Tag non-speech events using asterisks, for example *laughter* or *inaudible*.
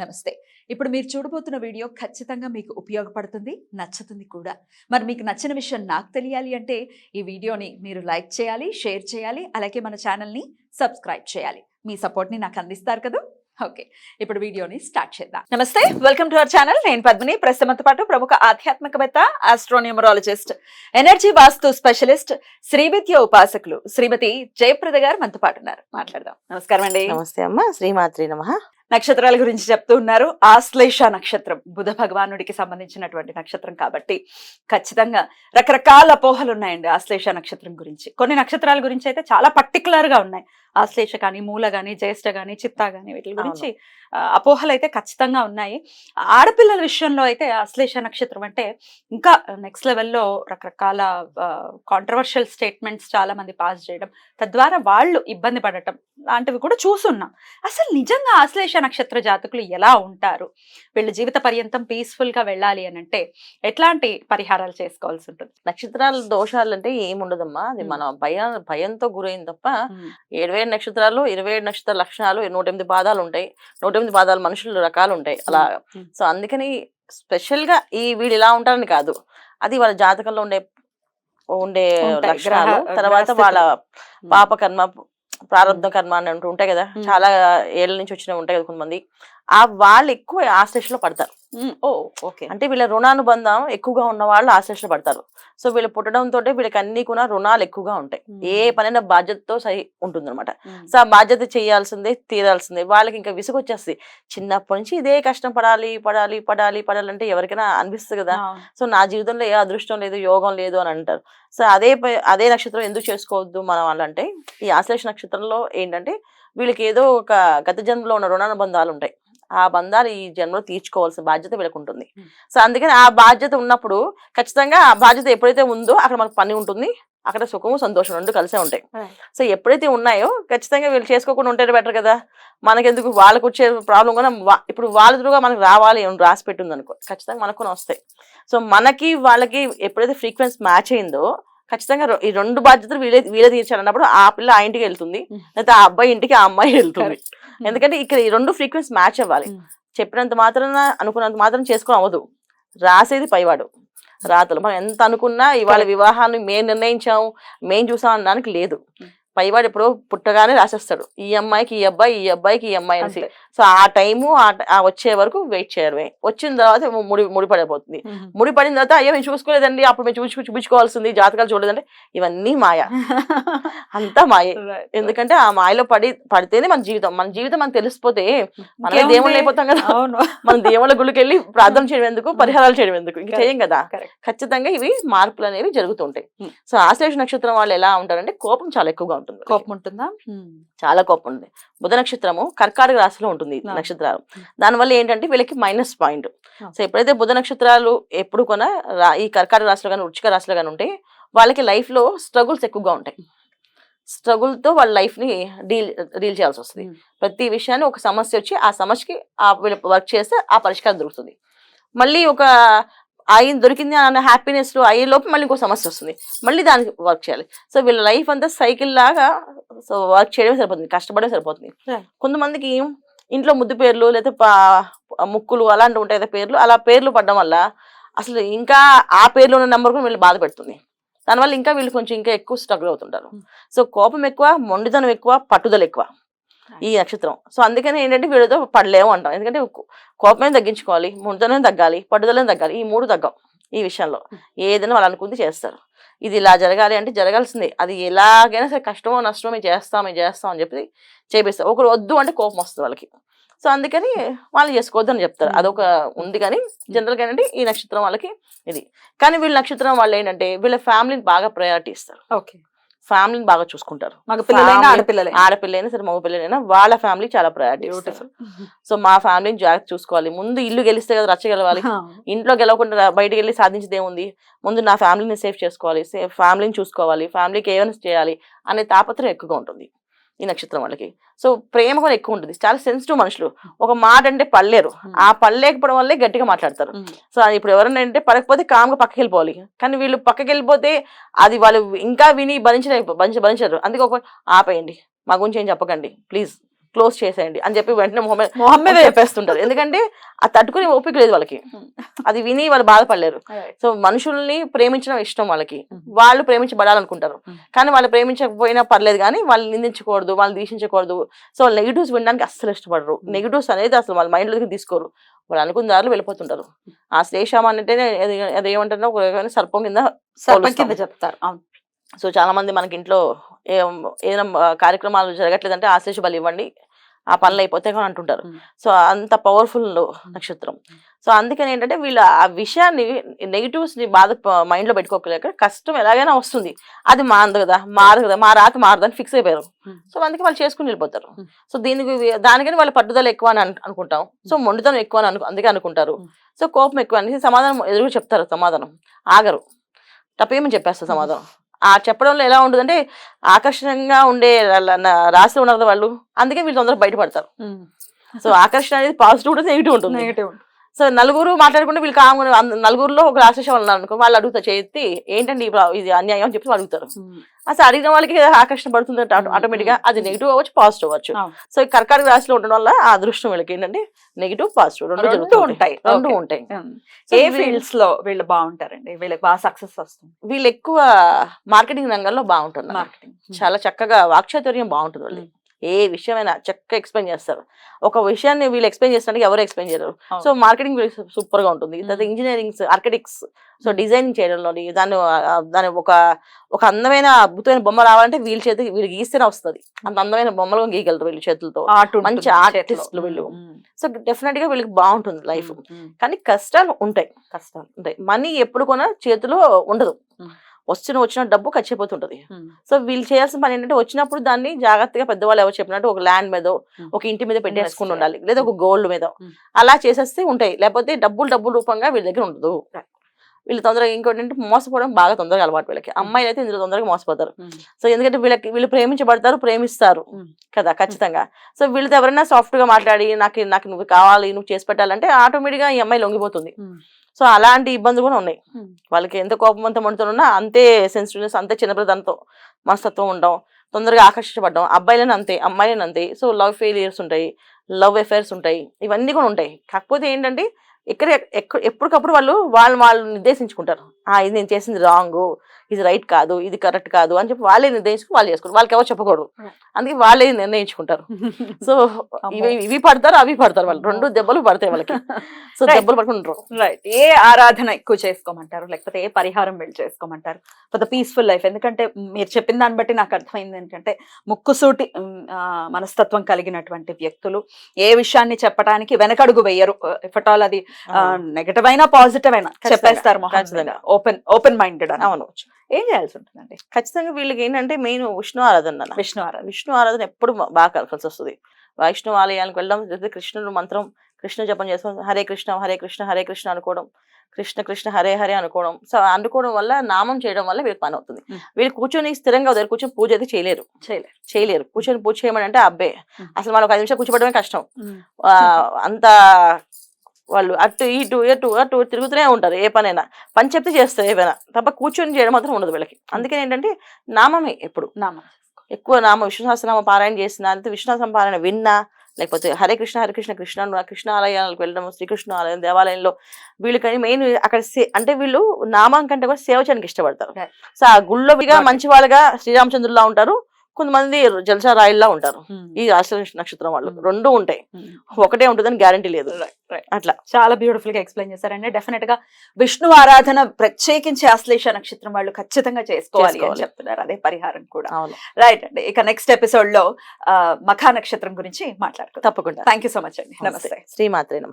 నమస్తే. ఇప్పుడు మీరు చూడబోతున్న వీడియో ఖచ్చితంగా మీకు ఉపయోగపడుతుంది నచ్చుతుంది కూడా. మరి మీకు నచ్చిన విషయం నాకు తెలియాలి అంటే ఈ వీడియోని మీరు లైక్ చేయాలి షేర్ చేయాలి అలాగే మన ఛానల్ని సబ్స్క్రైబ్ చేయాలి. మీ సపోర్ట్ని నాకు అందిస్తారు కదా? ఓకే. ఇప్పుడు వీడియోని స్టార్ట్ చేద్దాం. నమస్తే వెల్కమ్ టు అవర్ ఛానల్. నేను పద్మిని. ప్రస్తుతంతో పాటు ప్రముఖ ఆధ్యాత్మికవేత్త astronumerologist energy vastu specialist Srividya ఉపాసకులు శ్రీమతి జయప్రద గారు మనతో పాటు ఉన్నారు. మాట్లాడదాం. నమస్కారం అండి. నమస్తే అమ్మ. శ్రీమాత్రి నమ. నక్షత్రాల గురించి చెప్తూ ఉన్నారు. ఆశ్లేష నక్షత్రం బుధ భగవానుడికి సంబంధించినటువంటి నక్షత్రం కాబట్టి ఖచ్చితంగా రకరకాల అపోహలు ఉన్నాయండి ఆశ్లేష నక్షత్రం గురించి. కొన్ని నక్షత్రాల గురించి అయితే చాలా పర్టికులర్గా ఉన్నాయి. ఆశ్లేష కానీ మూల కానీ జ్యేష్ఠ కానీ చిత్తా కానీ వీటి గురించి అపోహలు అయితే ఖచ్చితంగా ఉన్నాయి. ఆడపిల్లల విషయంలో అయితే ఆశ్లేష నక్షత్రం అంటే ఇంకా నెక్స్ట్ లెవెల్లో రకరకాల కాంట్రవర్షియల్ స్టేట్మెంట్స్ చాలా మంది పాస్ చేయడం తద్వారా వాళ్ళు ఇబ్బంది పడటం లాంటివి కూడా చూసున్నాం. అసలు నిజంగా ఆశ్లేష నక్షత్ర జాతకులు ఎలా ఉంటారు? వీళ్ళు జీవిత పర్యంతం పీస్ఫుల్గా వెళ్ళాలి అని అంటే ఎట్లాంటి పరిహారాలు చేసుకోవాల్సి ఉంటుంది? నక్షత్రాల దోషాలు అంటే ఏముండదమ్మా. అది. మన భయ భయంతో గురైంది తప్ప ఏడు నక్షత్రాలు ఇరవై ఏడు నక్షత్ర లక్షణాలు నూట ఎనిమిది పాదాలు ఉంటాయి. నూట ఎనిమిది పాదాలు మనుషులు రకాలు ఉంటాయి అలా. సో అందుకని స్పెషల్గా ఈ వీడు ఇలా ఉంటారని కాదు. అది వాళ్ళ జాతకంలో ఉండే ఉండే. లక్షణాలు తర్వాత. వాళ్ళ పాప కర్మ ప్రారంభ కర్మ అని అంటూ ఉంటాయి కదా. చాలా ఏళ్ళ నుంచి వచ్చినవి ఉంటాయి కదా కొంతమంది ఆ వాళ్ళు ఎక్కువ ఆశ్లేషలో పడతారు. Oh okay. అంటే వీళ్ళ రుణానుబంధం ఎక్కువగా ఉన్న వాళ్ళు ఆశ్లేష పడతారు. సో వీళ్ళు పుట్టడంతో వీళ్ళకి అన్ని కూడా రుణాలు ఎక్కువగా ఉంటాయి. ఏ పనైనా బాధ్యతతో సహి ఉంటుందన్నమాట. సో ఆ బాధ్యత చేయాల్సిందే తీరాల్సిందే. వాళ్ళకి ఇంకా విసుగు వచ్చేస్తుంది చిన్నప్పటి నుంచి ఇదే కష్టం పడాలి పడాలి పడాలి పడాలి అంటే ఎవరికైనా అనిపిస్తుంది కదా. సో నా జీవితంలో ఏ అదృష్టం లేదు యోగం లేదు అని అంటారు. సో అదే అదే నక్షత్రం ఎందుకు చేసుకోవద్దు మనం వాళ్ళంటే ఈ ఆశ్లేష నక్షత్రంలో ఏంటంటే వీళ్ళకి ఏదో ఒక గత జన్మలో ఉన్న రుణానుబంధాలు ఉంటాయి. ఆ బంధాలు ఈ జన్మలో తీర్చుకోవాల్సిన బాధ్యత వీళ్ళకి ఉంటుంది Hmm. సో అందుకని ఆ బాధ్యత ఉన్నప్పుడు ఖచ్చితంగా ఆ బాధ్యత ఎప్పుడైతే ఉందో అక్కడ మనకు పని ఉంటుంది అక్కడ సుఖము సంతోషం రెండు కలిసే ఉంటాయి. సో ఎప్పుడైతే ఉన్నాయో ఖచ్చితంగా వీళ్ళు చేసుకోకుండా ఉంటేనే బెటర్ కదా మనకెందుకు వాళ్ళకు వచ్చే ప్రాబ్లం కూడా ఇప్పుడు వాళ్ళ ఎదురుగా మనకు రావాలి రాసి పెట్టింది అనుకో ఖచ్చితంగా మనకు వస్తాయి సో మనకి వాళ్ళకి ఎప్పుడైతే ఫ్రీక్వెన్సీ మ్యాచ్ అయిందో ఖచ్చితంగా ఈ రెండు బాధ్యతలు వీళ్ళే వీళ్ళే తీర్చాలన్నప్పుడు ఆ పిల్ల ఆ ఇంటికి వెళ్తుంది. లేకపోతే ఆ అబ్బాయి ఇంటికి ఆ అమ్మాయి వెళ్తుంది. ఎందుకంటే ఇక్కడ ఈ రెండు ఫ్రీక్వెన్సీ మ్యాచ్ అవ్వాలి Mm. చెప్పినంత మాత్రాన అనుకున్నంత మాత్రం చేసుకుని అవ్వదు రాసేది పైవాడు రాతలు మనం ఎంత అనుకున్నా ఇవాళ. వివాహాన్ని మేము నిర్ణయించాము మేము చూసాం అనడానికి లేదు Mm. పైవాడు ఎప్పుడో పుట్టగానే రాసేస్తాడు ఈ అమ్మాయికి ఈ అబ్బాయి ఈ అబ్బాయికి ఈ అమ్మాయి అనేసి. సో ఆ టైము ఆ వచ్చే వరకు వెయిట్ చేయడమే వచ్చిన తర్వాత ముడి ముడిపడిపోతుంది ఉమ్. ముడి పడిన తర్వాత అయ్యో మేము చూసుకోలేదండి అప్పుడు మేము చూసి చూపించుకోవాల్సింది జాతకాలు చూడలేదంటే ఇవన్నీ మాయ *laughs* అంతా మాయే. ఎందుకంటే ఆ మాయలో పడి పడితేనే మన జీవితం మన జీవితం మనకు తెలిసిపోతే మనమే ఇంకేముంది? దేవుళ్ళు అయిపోతాం కదా *laughs* మనం దేవుళ్ళ గుళ్ళకి వెళ్ళి ప్రార్థన చేయడం ఎందుకు పరిహారాలు చేయడం ఎందుకు ఇంక. చేయం కదా. ఖచ్చితంగా ఇవి మార్పులు అనేవి జరుగుతుంటాయి. సో ఆశ్లేష నక్షత్రం వాళ్ళు ఎలా ఉంటారంటే కోపం చాలా ఎక్కువగా ఉంటుంది వాళ్ళకి. కోపం ఉంటుందా. చాలా కోపం ఉంది బుధ నక్షత్రము కర్కాటక రాశిలో ఉంటుంది. నక్షత్రాలు. దానివల్ల ఏంటంటే వీళ్ళకి మైనస్ పాయింట్. సో ఎప్పుడైతే బుధ నక్షత్రాలు ఎప్పుడు కొన ఈ కర్కాటక రాశిలో కానీ వృచ్చిక రాశిలో కానీ ఉంటే వాళ్ళకి లైఫ్లో స్ట్రగుల్స్ ఎక్కువగా ఉంటాయి స్ట్రగుల్తో వాళ్ళ లైఫ్ని డీల్ డీల్ చేయాల్సి వస్తుంది. ప్రతి విషయాన్ని ఒక సమస్య వచ్చి ఆ సమస్యకి ఆ వీళ్ళు వర్క్ చేస్తే ఆ పరిష్కారం దొరుకుతుంది మళ్ళీ ఒక ఆయన దొరికింది అన్న హ్యాపీనెస్లో అయ్యే లోపు మళ్ళీ ఇంకో సమస్య వస్తుంది. మళ్ళీ దానికి వర్క్ చేయాలి. సో వీళ్ళ లైఫ్ అంతా సైకిల్ లాగా సో వర్క్ చేయడమే సరిపోతుంది. కష్టపడమే సరిపోతుంది. కొంతమందికి ఇంట్లో ముద్దు పేర్లు లేదా పా- ముక్కులు అలాంటివి ఉంటాయి కదా పేర్లు అలా పేర్లు పడడం వల్ల అసలు ఇంకా ఆ పేర్లో ఉన్న నెంబర్ కూడా వీళ్ళు బాధ పెడుతుంది. దానివల్ల ఇంకా వీళ్ళు కొంచెం ఇంకా ఎక్కువ స్ట్రగుల్ అవుతుంటారు. Hmm. సో కోపం ఎక్కువ మొండితనం ఎక్కువ పట్టుదల ఎక్కువ. ఈ నక్షత్రం. సో అందుకని ఏంటంటే వీళ్ళతో పడలేము అంటాం. ఎందుకంటే కోపమే తగ్గించుకోవాలి మొండితనం తగ్గాలి పట్టుదలని తగ్గాలి ఈ మూడు తగ్గం ఈ విషయంలో. ఏదైనా వాళ్ళు అనుకుంది చేస్తారు. ఇది ఇలా జరగాలి అంటే జరగాల్సిందే. అది ఎలాగైనా సరే కష్టమో నష్టమో మేము చేస్తాం మేము చేస్తాం అని చెప్పి చేపిస్తారు. ఒకరు వద్దు అంటే కోపం వస్తుంది వాళ్ళకి. సో అందుకని వాళ్ళు చేసుకోవద్దు అని చెప్తారు. అదొక ఉంది కానీ జనరల్గా ఏంటంటే ఈ నక్షత్రం వాళ్ళకి ఇది. కానీ వీళ్ళ నక్షత్రం వాళ్ళు ఏంటంటే వీళ్ళ ఫ్యామిలీని బాగా ప్రయారిటీ ఇస్తారు. ఓకే. ఫ్యామిలీని బాగా చూసుకుంటారు. ఆడపిల్లలైనా సరే మగ పిల్లలైనా వాళ్ళ ఫ్యామిలీ చాలా ప్రయారిటీ సో మా ఫ్యామిలీని జాగ్రత్త చూసుకోవాలి. ముందు ఇల్లు గెలిస్తే కదా రచ్చ గెలవాలి. ఇంట్లో గెలవకుండా బయటికి వెళ్ళి సాధించేది ఏముంది? ముందు నా ఫ్యామిలీని సేఫ్ చేసుకోవాలి. సేఫ్ ఫ్యామిలీని చూసుకోవాలి. ఫ్యామిలీకి ఏమైనా చేయాలి అనే తాపత్రయం ఎక్కువగా ఉంటుంది. ఈ నక్షత్రం వాళ్ళకి. సో ప్రేమ కూడా ఎక్కువ ఉంటుంది. చాలా సెన్సిటివ్ మనుషులు. ఒక మాట అంటే పడలేరు. ఆ పడలేకపోవడం వల్లే గట్టిగా మాట్లాడతారు. సో అది ఇప్పుడు ఎవరైనా అంటే పడకపోతే కామ్గా పక్కకి వెళ్ళిపోవాలి. కానీ వీళ్ళు పక్కకి వెళ్ళిపోతే అది వాళ్ళు ఇంకా విని భరించలేక భరించ భరించరు అందుకే ఒక ఆపేయండి. మా గురించి ఏం చెప్పకండి. ప్లీజ్. క్లోజ్ చేసేయండి అని చెప్పి వెంటనే మొహమే మొహమ్మదే చెప్పేస్తుంటారు ఎందుకంటే అది తట్టుకునే ఓపిక లేదు వాళ్ళకి. అది విని వాళ్ళు బాధపడలేరు. సో మనుషుల్ని ప్రేమించడం ఇష్టం వాళ్ళకి. Mhm. వాళ్ళు ప్రేమించబడాలనుకుంటారు Mhm. కానీ వాళ్ళు ప్రేమించకపోయినా పర్లేదు కానీ వాళ్ళు నిందించకూడదు వాళ్ళు దూషించకూడదు సో నెగిటివ్స్ వినడానికి అస్సలు ఇష్టపడరు. నెగిటివ్స్ అనేది అసలు వాళ్ళ మైండ్లోకి తీసుకోరు. వాళ్ళు అనుకున్న దారిలో వెళ్ళిపోతుంటారు. ఆ శ్లేషం అంటే అది ఏమంటారో? ఒక రకమైన సర్పం కింద సర్పం కింద. చెప్తారు. సో చాలా మంది మనకి ఇంట్లో ఏదైనా కార్యక్రమాలు జరగట్లేదంటే ఆశీష బలి ఇవ్వండి. ఆ పనులు అయిపోతే కానీ అంటుంటారు. సో అంత పవర్ఫుల్ నక్షత్రం. సో అందుకని ఏంటంటే వీళ్ళు ఆ విషయాన్ని నెగిటివ్స్ని బాధ మైండ్లో పెట్టుకోలేక కష్టం ఎలాగైనా వస్తుంది. అది మారదు కదా మారదు కదా మా రాత మారదని ఫిక్స్ అయిపోయారు. సో అందుకే వాళ్ళు చేసుకుని వెళ్ళిపోతారు. సో దీనికి దానికని వాళ్ళ పట్టుదల ఎక్కువ అని అను- అనుకుంటాం. సో మొండితనం ఎక్కువ అని అందుకే అనుకుంటారు. సో కోపం ఎక్కువ అని సమాధానం ఎదురు చెప్తారు సమాధానం. ఆగరు. తప్పేమని చెప్పేస్తారు సమాధానం. ఆ చెప్పడంలో ఎలా ఉంటుందంటే ఆకర్షణంగా ఉండే రాశి ఉన్నారు వాళ్ళు అందుకే వీళ్ళు తొందరగా బయటపడతారు. సో ఆకర్షణ అనేది పాజిటివ్ ఉంటుంది నెగిటివ్ ఉంటుంది. నెగిటివ్ సో నలుగురు మాట్లాడుకుంటే వీళ్ళు అంద- నలుగురులో ఒక రాశి వాళ్ళు ఉన్నారు అనుకో వాళ్ళు అడుగుతారు చేతి ఏంటండి ఇది అన్యాయం అని చెప్పి ఆడుగుతారు అసలు అడిగిన వాళ్ళకి ఆకర్షణ పడుతుంది ఆటోమేటిక్గా mm, అది నెగిటివ్ అవ్వచ్చు పాజిటివ్ అవ్వచ్చు. సో ఈ కర్కాటక రాశిలో ఉండడం వల్ల ఆ అదృష్టం వీళ్ళకి ఏంటంటే నెగిటివ్ పాజిటివ్ రెండు రెండు జరుగుతూ ఉంటాయి. రెండు. ఉంటాయి. ఏ ఫీల్డ్స్లో వీళ్ళు బాగుంటారండి? వీళ్ళకి బాగా సక్సెస్ వస్తుంది. వీళ్ళు ఎక్కువ మార్కెటింగ్ రంగంలో మార్కెటింగ్ చాలా చక్కగా వాక్చాతుర్యం బాగుంటుంది వాళ్ళు. ఏ విషయమైనా చక్కగా ఎక్స్ప్లెయిన్ చేస్తారు. ఒక విషయాన్ని వీళ్ళు ఎక్స్ప్లెయిన్ చేస్తానికి ఎవరు ఎక్స్ప్లెయిన్ చేయరు. సో మార్కెటింగ్ సూపర్గా ఉంటుంది. తర్వాత ఇంజనీరింగ్ ఆర్కిటెక్ట్స్ సో డిజైనింగ్ చేయడంలో దాన్ని దాని ఒక ఒక అందమైన అద్భుతమైన బొమ్మ రావాలంటే వీళ్ళ చేతి వీళ్ళు గీస్తేనే వస్తుంది. అంత అందమైన బొమ్మలు గీయగలరు వీళ్ళ చేతులతో. మంచి ఆర్టిస్టులు వీళ్ళు. సో డెఫినెట్గా వీళ్ళకి బాగుంటుంది లైఫ్ కానీ కష్టాలు ఉంటాయి. కష్టాలు ఉంటాయి. మనీ ఎప్పుడు కొన్నా చేతిలో ఉండదు. వచ్చిన వచ్చిన డబ్బు ఖర్చు అయిపోతుంటది సో వీళ్ళు చేయాల్సిన పని ఏంటంటే వచ్చినప్పుడు దాన్ని జాగ్రత్తగా పెద్దవాళ్ళు ఎవరు చెప్పినట్టు ఒక ల్యాండ్ మీద. ఒక ఇంటి మీద పెట్టేసుకుని ఉండాలి. లేదా ఒక గోల్డ్ మీద. అలా చేసేస్తే ఉంటాయి. లేకపోతే డబ్బులు డబ్బుల రూపంగా వీళ్ళ దగ్గర ఉండదు. వీళ్ళు తొందరగా ఇంకోటి ఏంటంటే మోసపోవడం బాగా తొందరగా అలవాటు వీళ్ళకి. అమ్మాయిలు అయితే ఇందులో తొందరగా మోసపోతారు. సో ఎందుకంటే వీళ్ళకి వీళ్ళు ప్రేమించబడతారు ప్రేమిస్తారు. కదా ఖచ్చితంగా. సో వీళ్ళతో ఎవరైనా సాఫ్ట్గా మాట్లాడి నాకు నాకు నువ్వు కావాలి నువ్వు చేసి పెట్టాలంటే ఆటోమేటిక్గా ఈ అమ్మాయి లొంగిపోతుంది. సో అలాంటి ఇబ్బందులు కూడా ఉన్నాయి. వాళ్ళకి ఎంత కోపం అంత మండుతున్నా అంతే సెన్సిటివ్నెస్ అంతే చిన్నపిల్లదంతో మనస్తత్వం ఉండడం తొందరగా ఆకర్షించబడడం అబ్బాయిలను అంతే అమ్మాయిలను అంతే. సో లవ్ ఫెయిలియర్స్ ఉంటాయి లవ్ అఫైర్స్ ఉంటాయి. ఇవన్నీ కూడా ఉంటాయి. కాకపోతే ఏంటంటే ఎక్కడ ఎక్క- ఎప్పటికప్పుడు వాళ్ళు వాళ్ళు వాళ్ళు నిర్దేశించుకుంటారు. ఇది నేను చేసింది రాంగ్ ఇది రైట్ కాదు ఇది కరెక్ట్ కాదు అని చెప్పి వాళ్ళే నిర్దేశించుకుని వాళ్ళు చేసుకుంటారు వాళ్ళకి ఎవరు చెప్పకూడదు. అందుకే వాళ్ళే నిర్ణయించుకుంటారు. *laughs* సో ఇవి ఇవి పడతారు అవి పడతారు వాళ్ళు. రెండు దెబ్బలు పడతాయి వాళ్ళకి. *laughs* సో. దెబ్బలు పడుకుంటారు రైట్ ఏ ఆరాధన ఎక్కువ చేసుకోమంటారు? లేకపోతే ఏ పరిహారం వెళ్ళి చేసుకోమంటారు? ఫర్ ద పీస్ఫుల్ లైఫ్ ఎందుకంటే మీరు చెప్పిన దాన్ని బట్టి నాకు అర్థమైంది ఏంటంటే ముక్కుసూటి మనస్తత్వం కలిగినటువంటి వ్యక్తులు ఏ విషయాన్ని చెప్పడానికి వెనకడుగు వేయరు. ఇఫటాల్ అది నెగటివ్ అయినా పాజిటివ్ అయినా చెప్పేస్తారు. ఓపెన్ ఓపెన్ మైండెడ్ అని. అవును. ఏం చేయాల్సి ఉంటుందండి? ఖచ్చితంగా వీళ్ళకి ఏంటంటే మెయిన్ విష్ణు ఆరాధన. విష్ణు ఆరాధన. విష్ణు ఆరాధన ఎప్పుడు బాగా కలకాల్సి వస్తుంది. వైష్ణవ ఆలయాలకు వెళ్ళడం కృష్ణుడు మంత్రం కృష్ణ జపం చేసుకోవడం హరే కృష్ణ హరే కృష్ణ హరే కృష్ణ అనుకోవడం కృష్ణ కృష్ణ హరే హరే అనుకోవడం. సో అనుకోవడం వల్ల నామం చేయడం వల్ల వీళ్ళకి పని అవుతుంది. వీళ్ళు కూర్చొని స్థిరంగా దగ్గర కూర్చొని పూజ అయితే చేయలేరు. చేయలేరు. చేయలేరు. కూర్చొని పూజ చేయమని అంటే అబ్బే. అసలు మనం ఒక ఐదు నిమిషాలు కూర్చోబడమే కష్టం. ఆ, అంత వాళ్ళు అటు ఇటు ఎటు అటు తిరుగుతూనే ఉంటారు ఏ పనైనా. పని చెప్తే చేస్తారు ఏమైనా తప్ప కూర్చొని చేయడం మాత్రం ఉండదు వీళ్ళకి. అందుకని ఏంటంటే నామమే ఎప్పుడు. నామం ఎక్కువ నామ సహస్రనామ పారాయణ చేసిన అంతే విష్ణు సహస్రనామ పారాయణ విన్నా లేకపోతే హరే కృష్ణ హరే కృష్ణ కృష్ణ ఆలయాలకు వెళ్ళడం శ్రీకృష్ణ ఆలయం దేవాలయంలో వీళ్ళకని మెయిన్ అక్కడ సే- అంటే వీళ్ళు నామం కంటే కూడా సేవ చేయడానికి ఇష్టపడతారు. సో ఆ గుళ్ళో. మంచి వాళ్ళగా శ్రీరామచంద్రులా ఉంటారు. కొంతమంది జల్సా రాయిల్లా ఉంటారు. ఈ ఆశ్లేష నక్షత్రం వాళ్ళు. రెండు ఉంటాయి ఒకటే ఉంటుందని గ్యారంటీ లేదు. అట్లా. చాలా బ్యూటిఫుల్గా ఎక్స్ప్లెయిన్ చేశారండి. డెఫినెట్గా విష్ణు ఆరాధన ప్రత్యేకించి ఆశ్లేష నక్షత్రం వాళ్ళు ఖచ్చితంగా చేసుకోవాలి అని. చెప్తున్నారు. అదే పరిహారం కూడా. అవును. రైట్ అండి. ఇక నెక్స్ట్ ఎపిసోడ్లో ఆ, మఖా నక్షత్రం గురించి మాట్లాడుకుందాం. తప్పకుండా. థ్యాంక్ యూ సో మచ్ అండి. నమస్తే. శ్రీమాత్రే నమ.